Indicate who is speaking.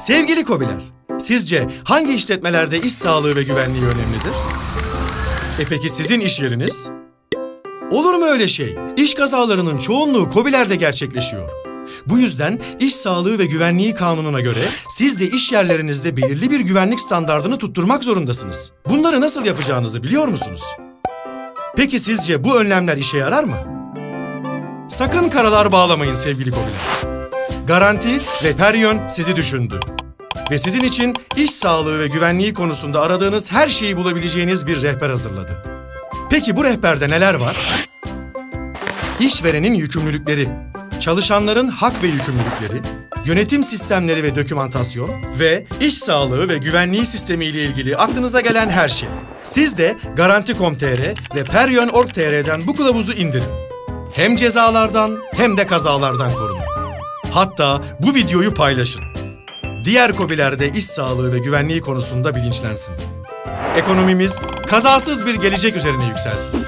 Speaker 1: Sevgili Kobiler, sizce hangi işletmelerde iş sağlığı ve güvenliği önemlidir? E peki sizin iş yeriniz? Olur mu öyle şey? İş kazalarının çoğunluğu Kobilerde gerçekleşiyor. Bu yüzden iş sağlığı ve güvenliği kanununa göre siz de iş yerlerinizde belirli bir güvenlik standardını tutturmak zorundasınız. Bunları nasıl yapacağınızı biliyor musunuz? Peki sizce bu önlemler işe yarar mı? Sakın karalar bağlamayın sevgili Kobiler. Garanti ve Peryon sizi düşündü. Ve sizin için iş sağlığı ve güvenliği konusunda aradığınız her şeyi bulabileceğiniz bir rehber hazırladı. Peki bu rehberde neler var? İşverenin yükümlülükleri, çalışanların hak ve yükümlülükleri, yönetim sistemleri ve dokümantasyon ve iş sağlığı ve güvenliği sistemi ile ilgili aklınıza gelen her şey. Siz de Garanti.com.tr ve Peryon.org.tr'den bu kılavuzu indirin. Hem cezalardan hem de kazalardan korunun. Hatta bu videoyu paylaşın. Diğer kobiler de iş sağlığı ve güvenliği konusunda bilinçlensin. Ekonomimiz kazasız bir gelecek üzerine yükselsin.